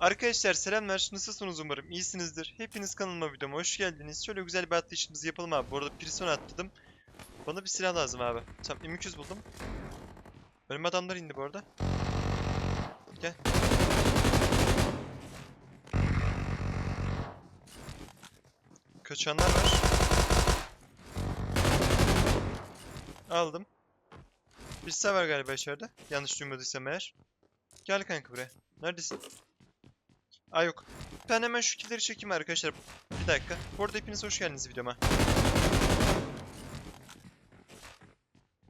Arkadaşlar selamlar. Nasılsınız umarım? İyisinizdir. Hepiniz kanalıma videoma hoş geldiniz. Şöyle güzel bir atlayışımızı yapalım abi. Bu arada Prison atladım. Bana bir silah lazım abi. Tamam M200 buldum. Önüme adamlar indi bu arada. Gel. Kaçanlar var. Aldım. Bir var galiba içeride. Yanlış duymadıysam eğer. Gel kanka buraya. Neredesin? Aa yok. Ben hemen şu killeri çekeyim arkadaşlar. Bir dakika. Bu arada hepiniz hoş geldiniz videoma.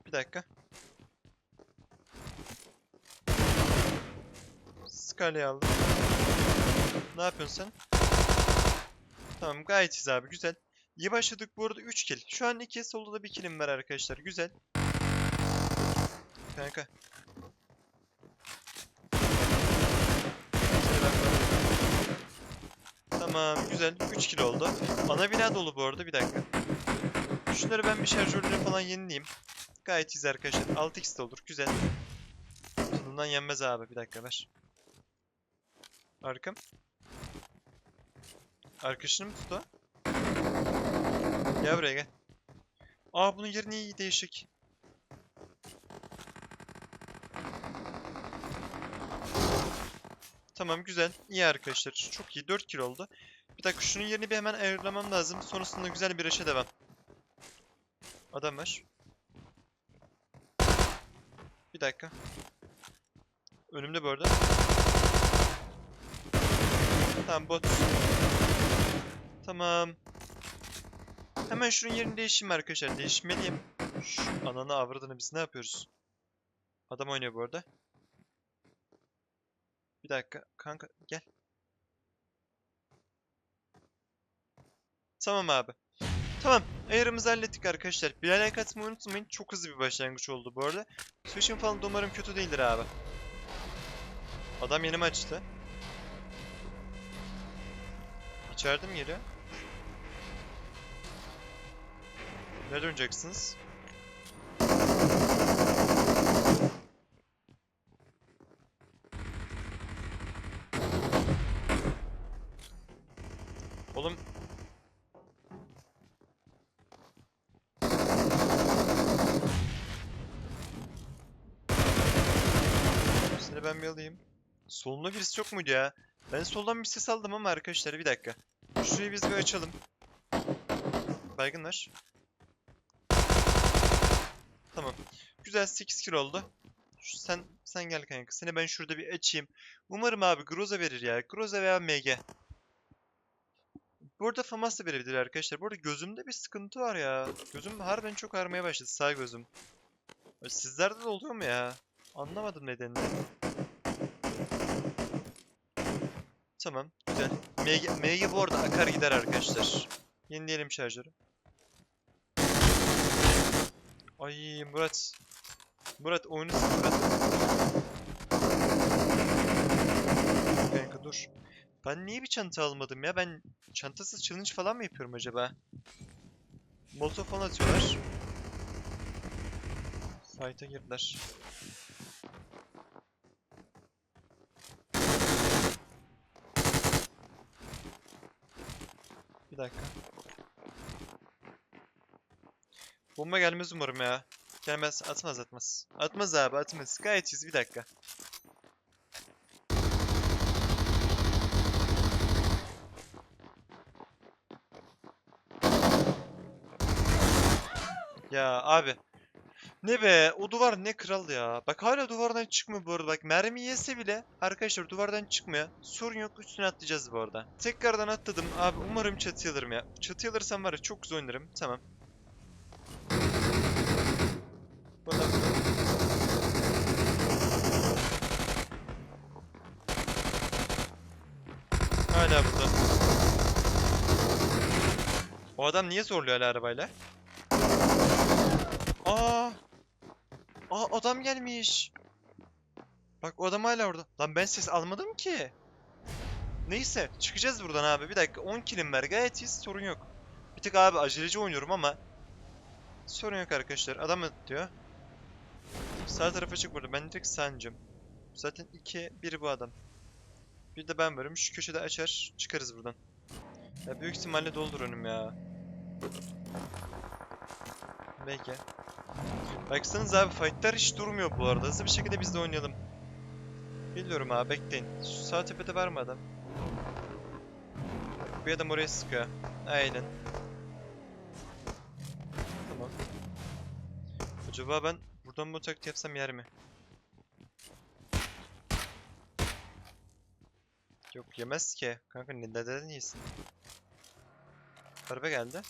Bir dakika. Scarlet'i aldım. Ne yapıyorsun sen? Tamam gayet iyiyiz abi güzel. İyi başladık bu arada 3 kill. Şu an 2 solda da bir killim var arkadaşlar. Güzel. Kanka. Şöyle ben böyle- Tamam güzel 3 kilo oldu. Ana bina dolu bu arada bir dakika. Şunları ben bir şarjörleri falan yenileyim. Gayet iyiyiz arkadaşlar. 6x de olur güzel. Bundan yenmez abi bir dakika ver. Arkam. Arkadaşını mı tut o? Gel buraya gel. Aa bunun yerini iyi değişik. Tamam güzel. İyi arkadaşlar. Çok iyi. 4 kilo oldu. Bir dakika şunun yerini bir hemen ayarlamam lazım. Sonrasında güzel bir aşa devam. Adam var. Bir dakika. Önümde bu arada. Tamam bot. Tamam. Hemen şunun yerini değişeyim arkadaşlar. Değişmeliyim. Şu ananı avradını biz ne yapıyoruz? Adam oynuyor bu arada. Bir dakika. Kanka gel. Tamam abi. Tamam. Ayarımızı hallettik arkadaşlar. Bir like atmayı unutmayın. Çok hızlı bir başlangıç oldu bu arada. Switch'in falan da umarım kötü değildir abi. Adam yeni açtı. İçeride mi geliyor? Nerede oynayacaksınız? Oğlum Seni ben bir alayım. Solunda birisi yok muydu ya? Ben soldan bir ses aldım ama arkadaşlar bir dakika. Şurayı biz bir açalım. Baygınlar. Tamam. Güzel 8 kilo oldu. Şu, sen sen gel kanka. Seni ben şurada bir açayım. Umarım abi Groza verir ya. Groza veya MG. Burada Famas da verebilir arkadaşlar. Bu arada gözümde bir sıkıntı var ya. Gözüm harbiden çok ağrımaya başladı. Sağ gözüm. Sizlerde de oluyor mu ya? Anlamadım nedenini. Tamam, güzel. MG, bu arada akar gider arkadaşlar. Yenileyelim şarjörü. Ay Murat. Murat oyunu Murat. Kanka dur. Ben niye bir çanta almadım ya? Ben çantasız challenge falan mı yapıyorum acaba? Molotov falan atıyorlar. Fight'a girdiler. Bir dakika. Bomba gelmez umarım ya. Gelmez, atmaz atmaz. Atmaz abi atmaz. Gayet iyiyiz bir dakika. Ya abi. Ne be? O duvar ne kral ya. Bak hala duvardan çıkmıyor bu arada. Bak mermi yese bile arkadaşlar duvardan çıkmıyor. Sorun yok üstüne atlayacağız bu arada. Tekrardan atladım. Abi umarım çatıya alırım ya. Çatıya alırsam var ya çok güzel oynarım. Tamam. Bu arada Hala burada. O adam niye zorluyor hala arabayla? Aa! Aa adam gelmiş. Bak o adam hala orada. Lan ben ses almadım ki. Neyse çıkacağız buradan abi. Bir dakika 10 kilim var gayet iyi sorun yok. Bir tık abi aceleci oynuyorum ama sorun yok arkadaşlar. Adam diyor. Sağ tarafa çık burada. Ben direkt sancım. Zaten 2 1 bu adam. Bir de ben varım. Şu köşede açar. Çıkarız buradan. Ya büyük ihtimalle doldur önüm ya. Belki. Baksanıza abi fightlar hiç durmuyor bu arada. Hızlı bir şekilde biz de oynayalım. Biliyorum abi bekleyin. Şu sağ tepede var mı adam? Bir adam oraya sıkıyor. Aynen. Tamam. Acaba ben buradan bu taktiği yapsam yer mi? Yok yemez ki. Kanka ne- neden iyisin? Araba geldi.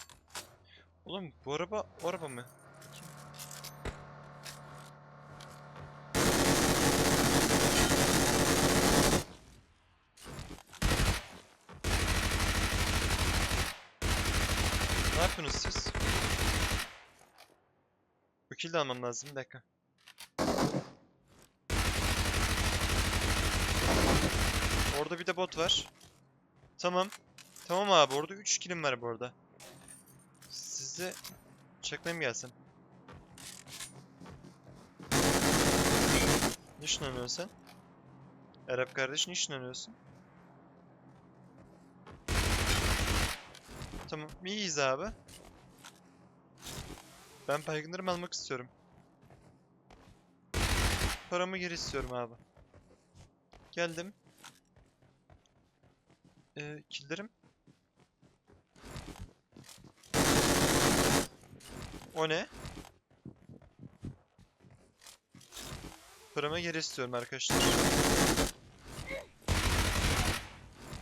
Oğlum bu araba araba mı? Yapıyorsunuz siz? Bu kill de almam lazım bir dakika. Orada bir de bot var. Tamam. Tamam abi orada 3 killim var bu arada. Size çakmaya mı gelsem? Ne ışınlanıyorsun sen? Arap kardeş ne ışınlanıyorsun? Tamam iyiyiz abi. Ben baygınlarımı almak istiyorum. Paramı geri istiyorum abi. Geldim. Ee, killerim. O ne? Paramı geri istiyorum arkadaşlar.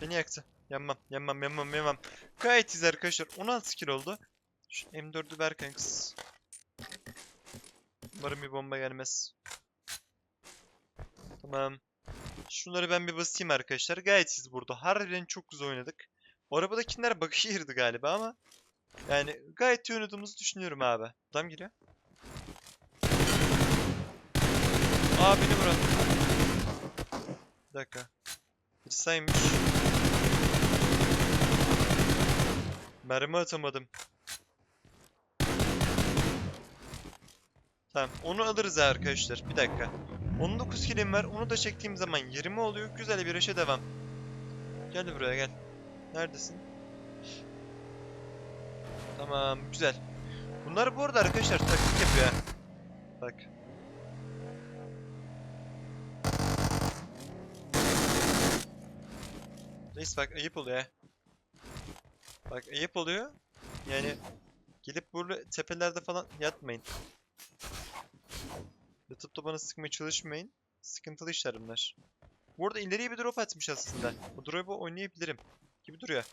Beni yaktı. Yanmam, yanmam, yanmam, yanmam. Gayet iyiyiz arkadaşlar. 16 kill oldu. Şu M4'ü ver kanks. Umarım bir bomba gelmez. Tamam. Şunları ben bir basayım arkadaşlar. Gayet siz burada. Harbiden çok güzel oynadık. O arabadakiler bakışa girdi galiba ama yani gayet iyi oynadığımızı düşünüyorum abi. Adam geliyor. Aa beni vuran. Bir dakika. Birisaymış. Mermi atamadım. Tamam onu alırız arkadaşlar. Bir dakika. 19 kilim var. Onu da çektiğim zaman 20 oluyor. Güzel bir işe devam. Gel buraya gel. Neredesin? Tamam güzel. Bunlar bu arada arkadaşlar taktik yapıyor. Bak. Reis bak ayıp oluyor. Bak ayıp oluyor. Yani gelip burada tepelerde falan yatmayın. Yatıp da bana sıkmaya çalışmayın. Sıkıntılı işler bunlar. Bu ileriye bir drop atmış aslında. Bu drop'u oynayabilirim. Gibi duruyor.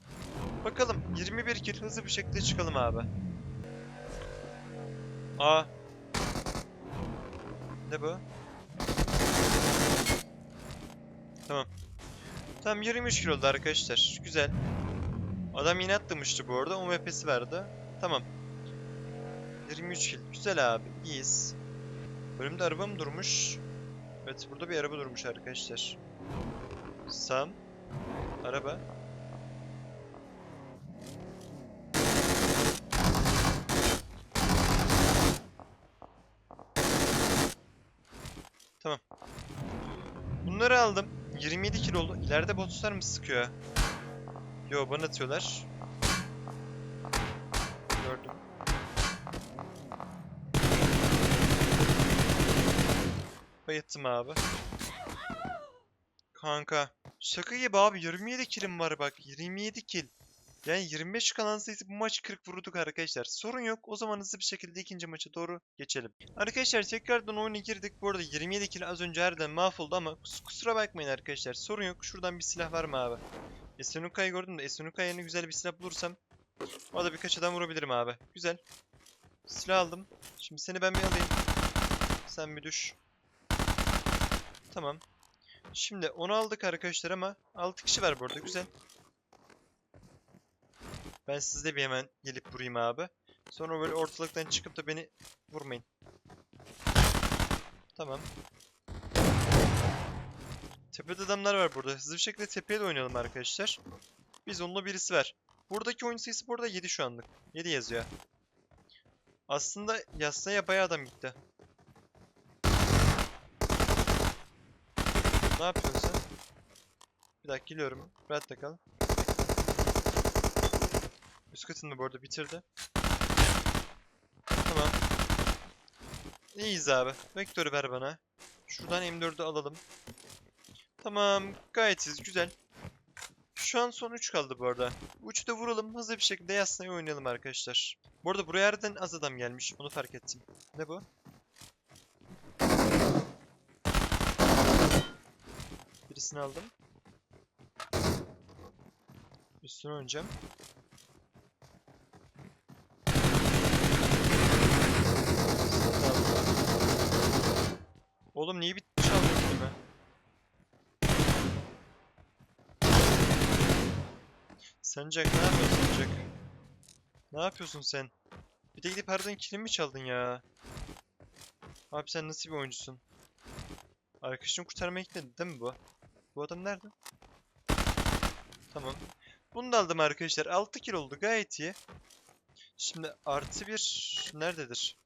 Bakalım 21 kill hızlı bir şekilde çıkalım abi. Aa. Ne bu? Tamam. Tamam 23 kill oldu arkadaşlar. Güzel. Adam yine atlamıştı bu arada. UMP'si verdi. Tamam. 23 kill. Güzel abi. İyiyiz. Önümde araba mı durmuş? Evet burada bir araba durmuş arkadaşlar. Sam. Araba. Tamam. Bunları aldım. 27 kilo oldu. İleride botlar mı sıkıyor? Yo bana atıyorlar. Bayıttım abi. Kanka. Şaka gibi abi 27 killim var bak 27 kill. Yani 25 kalan sayısı bu maç 40 vurduk arkadaşlar. Sorun yok. O zaman hızlı bir şekilde ikinci maça doğru geçelim. Arkadaşlar tekrardan oyuna girdik. Bu arada 27 kill az önce harbiden mahvoldu ama kus- kusura bakmayın arkadaşlar. Sorun yok. Şuradan bir silah var mı abi? Esenuka'yı gördüm de Esenuka yerine güzel bir silah bulursam o da birkaç adam vurabilirim abi. Güzel. Silah aldım. Şimdi seni ben bir alayım. Sen bir düş. Tamam. Şimdi onu aldık arkadaşlar ama 6 kişi var burada. Güzel. Ben sizde bir hemen gelip vurayım abi. Sonra böyle ortalıktan çıkıp da beni vurmayın. Tamam. Tepede adamlar var burada. Hızlı bir şekilde tepeye de oynayalım arkadaşlar. Biz onunla birisi var. Buradaki oyun sayısı burada 7 şu anlık. 7 yazıyor. Aslında yasnaya bayağı adam gitti. Ne yapıyorsun sen? Bir dakika geliyorum. Rahatta kal. Üst katını bu arada bitirdi. Tamam. İyiyiz abi. Vektörü ver bana. Şuradan M4'ü alalım. Tamam. Gayet iyiyiz. Güzel. Şu an son 3 kaldı bu arada. 3'ü de vuralım. Hızlı bir şekilde Yasna'yı oynayalım arkadaşlar. Bu arada buraya yerden az adam gelmiş. Onu fark ettim. Ne bu? Birisini aldım. Üstüne oynayacağım. Oğlum niye bitti çaldın kilimi? Sancak ne yapıyorsun Sancak? Ne yapıyorsun sen? Bir de gidip harbiden kilimi mi çaldın ya? Abi sen nasıl bir oyuncusun? Arkadaşını kurtarmaya gitmedi değil mi bu? Bu adam nerede? Tamam. Bunu da aldım arkadaşlar. 6 kill oldu gayet iyi. Şimdi artı bir nerededir?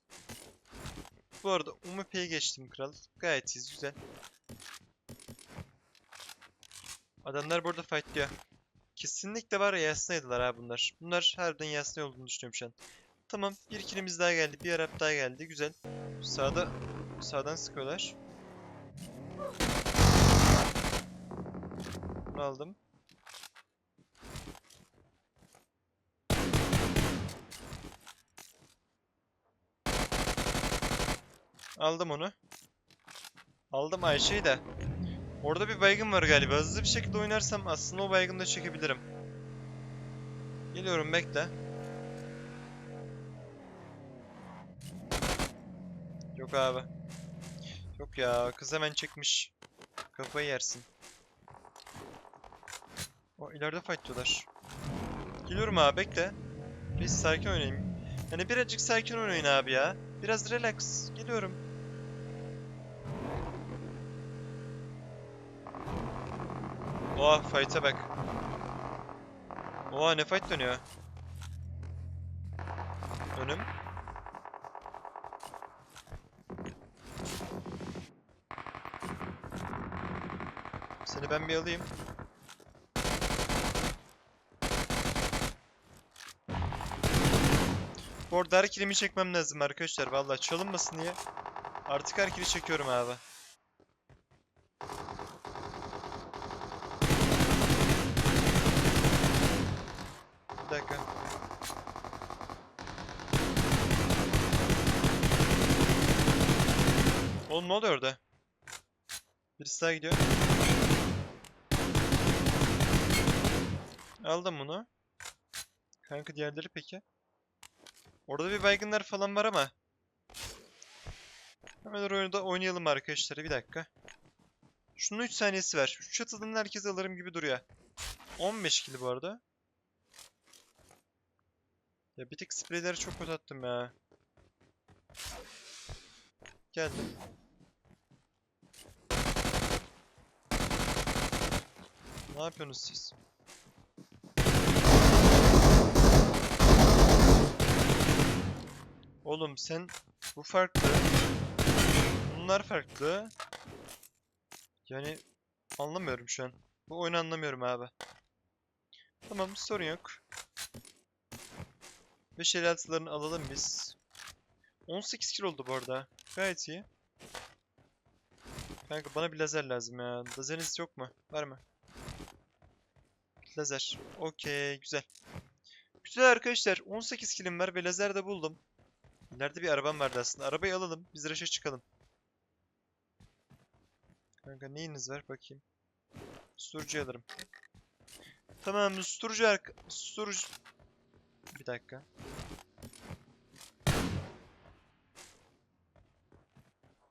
Bu arada UMP'ye geçtim kral. Gayet iyiyiz güzel. Adamlar burada fightlıyor. Kesinlikle var ya Yasna'ydılar ha bunlar. Bunlar harbiden Yasna olduğunu düşünüyorum şu an. Tamam bir killimiz daha geldi. Bir Arap daha geldi. Güzel. Sağda sağdan sıkıyorlar. Aldım. Aldım onu. Aldım Ayşe'yi de. Orada bir baygın var galiba. Hızlı bir şekilde oynarsam aslında o baygını da çekebilirim. Geliyorum bekle. Yok abi. Yok ya kız hemen çekmiş. Kafayı yersin. O ileride fight diyorlar. Geliyorum abi bekle. Biz sakin oynayayım. Hani birazcık sakin oynayın abi ya. Biraz relax. Geliyorum. Oha fight'a bak. Oha ne fight dönüyor. Önüm. Seni ben bir alayım. Bu arada her kilimi çekmem lazım arkadaşlar. Vallahi çalınmasın diye. Artık her kili çekiyorum abi. Bir dakika. Oğlum ne oluyor orada? Birisi daha gidiyor. Aldım bunu. Kanka diğerleri peki? Orada bir baygınlar falan var ama. Hemen oyunda oynayalım arkadaşlar. Bir dakika. Şunun 3 saniyesi var. Şu çatıdan herkes alırım gibi duruyor. 15 kill bu arada. Ya bir tek spreyleri çok kötü attım ya. Geldim. Ne yapıyorsunuz siz? Oğlum sen bu farklı. Bunlar farklı. Yani anlamıyorum şu an. Bu oyunu anlamıyorum abi. Tamam sorun yok. 5 el altılarını alalım biz. 18 kill oldu bu arada. Gayet iyi. Kanka bana bir lazer lazım ya. Lazeriniz yok mu? Var mı? Lazer. Okey güzel. Güzel arkadaşlar. 18 killim var ve lazer de buldum. Nerede bir arabam vardı aslında. Arabayı alalım. Biz raşa çıkalım. Kanka neyiniz var bakayım. Susturucu alırım. Tamam susturucu arka... Susturucu... Bir dakika.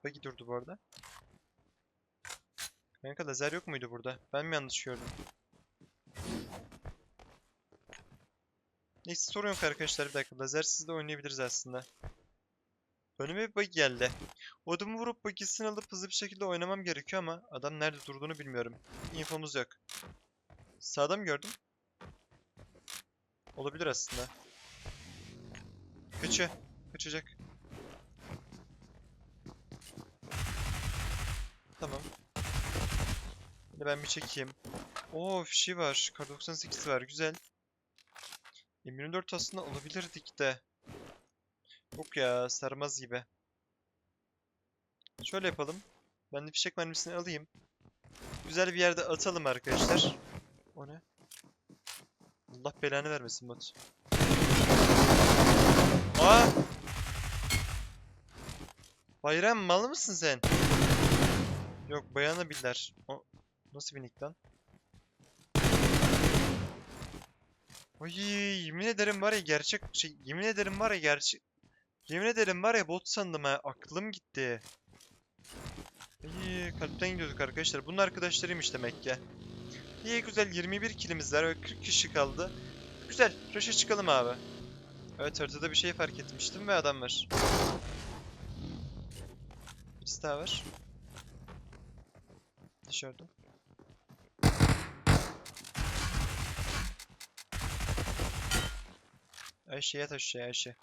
Bagi durdu bu arada. Kanka lazer yok muydu burada? Ben mi yanlış gördüm? Neyse sorun yok arkadaşlar bir dakika. Lazersiz de oynayabiliriz aslında. Önüme bir bug geldi. O adamı vurup bagisini alıp hızlı bir şekilde oynamam gerekiyor ama adam nerede durduğunu bilmiyorum. İnfomuz yok. Sağda mı gördüm? Olabilir aslında. Kaçıyor. Kaçacak. Tamam. Ben bir çekeyim. Oo fişi var. Kar 98 var. Güzel. M24 aslında alabilirdik de. Yok ya sarmaz gibi. Şöyle yapalım. Ben de fişek mermisini alayım. Güzel bir yerde atalım arkadaşlar. O ne? Allah belanı vermesin Batu. Aa! Bayram mal mısın sen? Yok bayana biller. O nasıl bir lan? Oy yemin ederim var ya gerçek şey yemin ederim var ya gerçek yemin ederim var ya bot sandım ha aklım gitti. İyi kalpten gidiyorduk arkadaşlar. Bunun arkadaşlarıymış demek ki. İyi güzel 21 kilimiz var ve 40 kişi kaldı. Güzel. Rush'a çıkalım abi. Evet haritada bir şey fark etmiştim ve adam var. Birisi daha var. Dışarıda. Ayşe yat aşağıya Ayşe.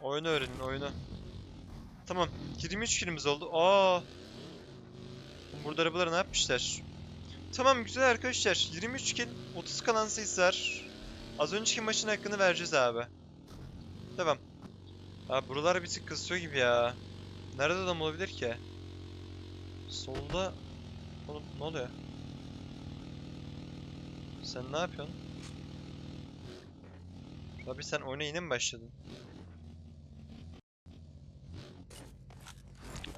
Oyunu öğrenin oyunu. Tamam 23 kilimiz oldu. Aa. Burada arabaları ne yapmışlar? Tamam güzel arkadaşlar. 23 kill, 30 kalan sayısı var. Az önceki maçın hakkını vereceğiz abi. Devam. Abi buralar bir tık kısıyor gibi ya. Nerede adam olabilir ki? Solda... Oğlum ne oluyor? Sen ne yapıyorsun? Abi sen oyuna yeni mi başladın?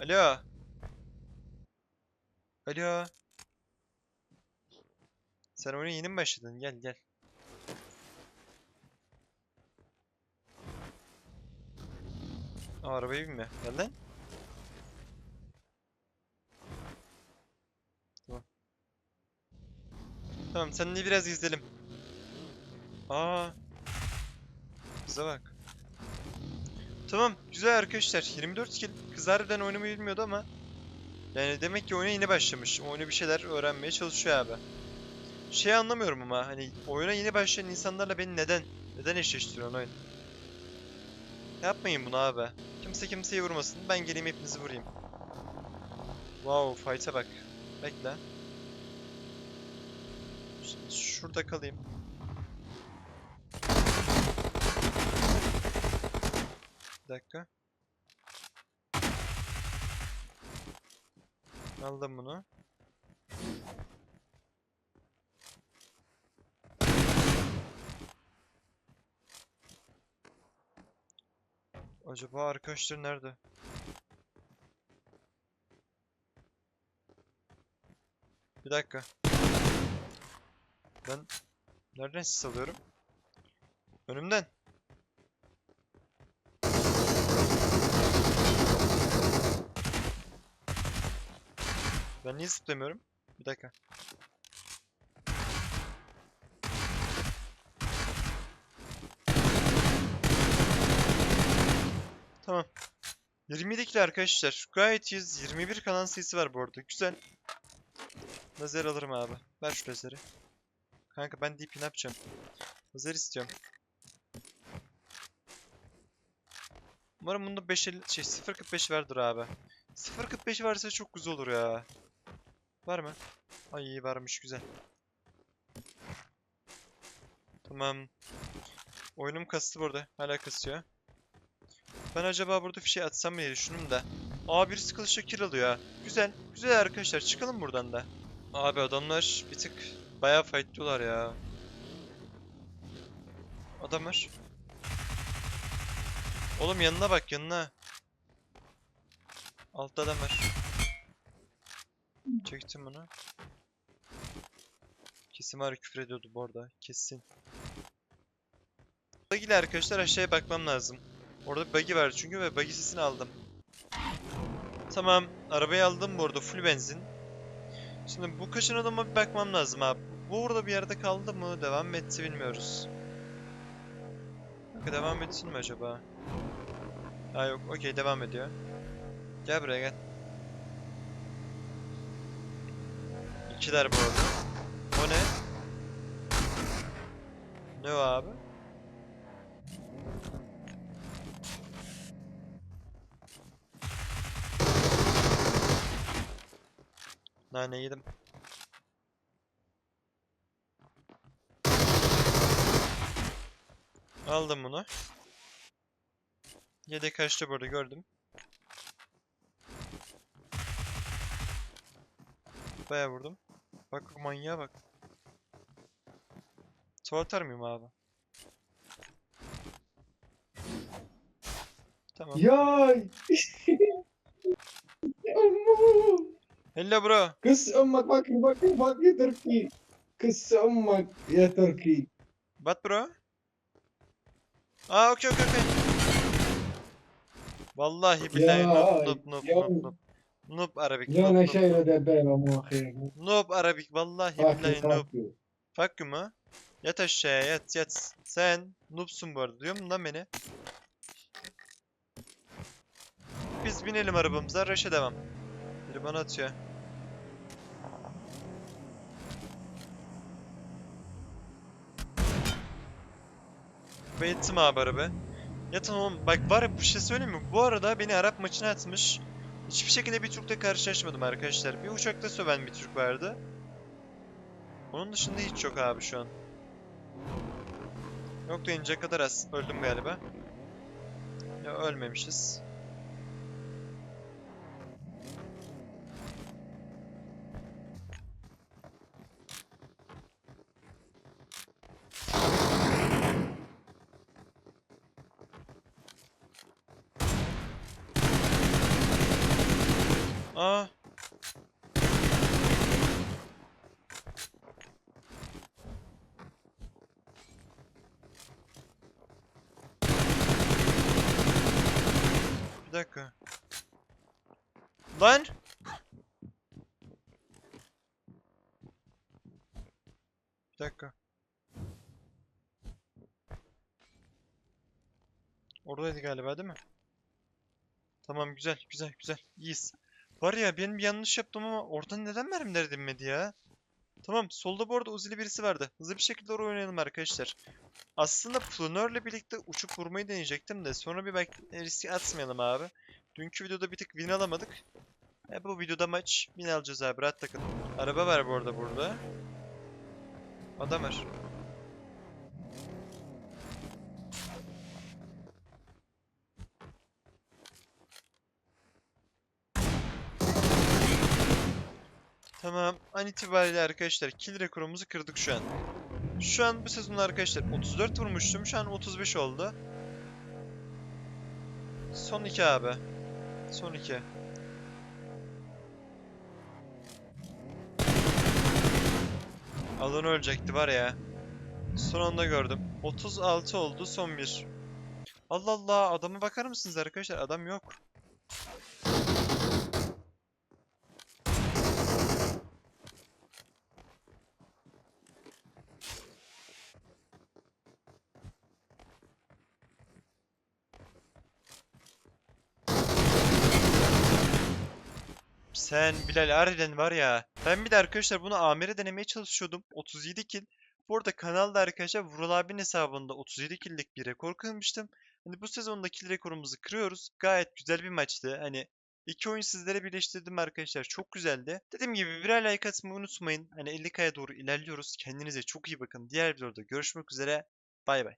Alo. Alo. Sen oyuna yeni mi başladın? Gel gel. Aa, arabaya binme. Gel lan. Tamam. Tamam seninle biraz izleyelim. Aa. Kıza bak. Tamam güzel arkadaşlar. 24 kill. Kız harbiden oynamayı bilmiyordu ama. Yani demek ki oyuna yeni başlamış. Oyunu bir şeyler öğrenmeye çalışıyor abi. Şey anlamıyorum ama hani oyuna yeni başlayan insanlarla beni neden neden eşleştiriyorsun oyun? Yapmayın bunu abi. Kimse kimseyi vurmasın. Ben geleyim hepinizi vurayım. Wow, fight'a bak. Bekle. Şurada kalayım. Dakika. Aldım bunu. Acaba arkadaşlar nerede? Bir dakika. Ben nereden alıyorum? Önümden. Ben niye zıplamıyorum? Bir dakika. Tamam. 27 kilo arkadaşlar. Gayet iyiyiz. 21 kalan sayısı var bu arada. Güzel. Lazer alırım abi. Ver şu lazeri. Kanka ben DP ne yapacağım? Lazer istiyorum. Umarım bunda 5 şey 0.45 vardır abi. 0.45 varsa çok güzel olur ya. Var mı? Ay iyi varmış güzel. Tamam. Oyunum kastı burada. Hala kasıyor. Ben acaba burada fişe atsam mı diye düşündüm de. Aa birisi kılıçla kill alıyor ha. Güzel. Güzel arkadaşlar çıkalım buradan da. Abi adamlar bir tık bayağı fightlıyorlar ya. Adamlar. Oğlum yanına bak yanına. Altta adam var. Çektim bunu. Kesin var küfür ediyordu bu arada. Kesin. Buggy arkadaşlar aşağıya bakmam lazım. Orada bir buggy var çünkü ve buggy sesini aldım. Tamam. Arabayı aldım bu arada. Full benzin. Şimdi bu kaçın adama bir bakmam lazım abi. Bu orada bir yerde kaldı mı? Devam mı etti bilmiyoruz. Devam etsin mi acaba? Ha yok. Okey devam ediyor. Gel buraya gel. Bizimkiler bu arada. O ne? Ne o abi? Nane yedim. Aldım bunu. Yedek kaçtı burada gördüm. Baya vurdum. Bak bu manyağa bak. Su atar mıyım abi? Tamam. Yay! Hello bro. Kıs ummak bak bak bak ya Turkey. Kıs ummak ya Turkey. Bat bro. Aa okey okey okey. Vallahi billahi noob noob noob noob. Noob Arabik. يا Noob انا noob شايله noob. دبابه مو اخي Noob Arabik. Vallahi فاكر billahi noob. فاكر Fuck you mu? Yat aşağıya yat yat. Sen noobsun bu arada diyor musun lan beni? Biz binelim arabamıza rush'a devam. Biri bana atıyor. Bayıttım abi araba. Yatın oğlum bak var ya bir şey söyleyeyim mi? Bu arada beni Arap maçına atmış. Hiçbir şekilde bir Türk'le karşılaşmadım arkadaşlar. Bir uçakta söven bir Türk vardı. Onun dışında hiç yok abi şu an. Yok deyince kadar az. Öldüm galiba. Ya ölmemişiz. Aa. Bir dakika. Lan! Bir dakika. Oradaydı galiba değil mi? Tamam güzel güzel güzel iyiyiz. Var ya benim bir yanlış yaptım ama oradan neden mermiler dinmedi ya? Tamam solda bu arada uzili birisi vardı. Hızlı bir şekilde oraya oynayalım arkadaşlar. Aslında planörle birlikte uçup vurmayı deneyecektim de sonra bir belki riski atmayalım abi. Dünkü videoda bir tık win alamadık. E bu videoda maç win alacağız abi rahat takılın. Araba var bu arada burada. Adam var. Tamam. An itibariyle arkadaşlar kill rekorumuzu kırdık şu an. Şu an bu sezonda arkadaşlar 34 vurmuştum. Şu an 35 oldu. Son 2 abi. Son 2. Alan ölecekti var ya. Son anda gördüm. 36 oldu son 1. Allah Allah adama bakar mısınız arkadaşlar? Adam yok. Sen Bilal harbiden var ya. Ben bir de arkadaşlar bunu Amir'e denemeye çalışıyordum. 37 kill. Bu arada kanalda arkadaşlar Vural abinin hesabında 37 kill'lik bir rekor kırmıştım. Hani bu sezonda kill rekorumuzu kırıyoruz. Gayet güzel bir maçtı. Hani iki oyun sizlere birleştirdim arkadaşlar. Çok güzeldi. Dediğim gibi birer like atmayı unutmayın. Hani 50k'ya doğru ilerliyoruz. Kendinize çok iyi bakın. Diğer videoda görüşmek üzere. Bay bay.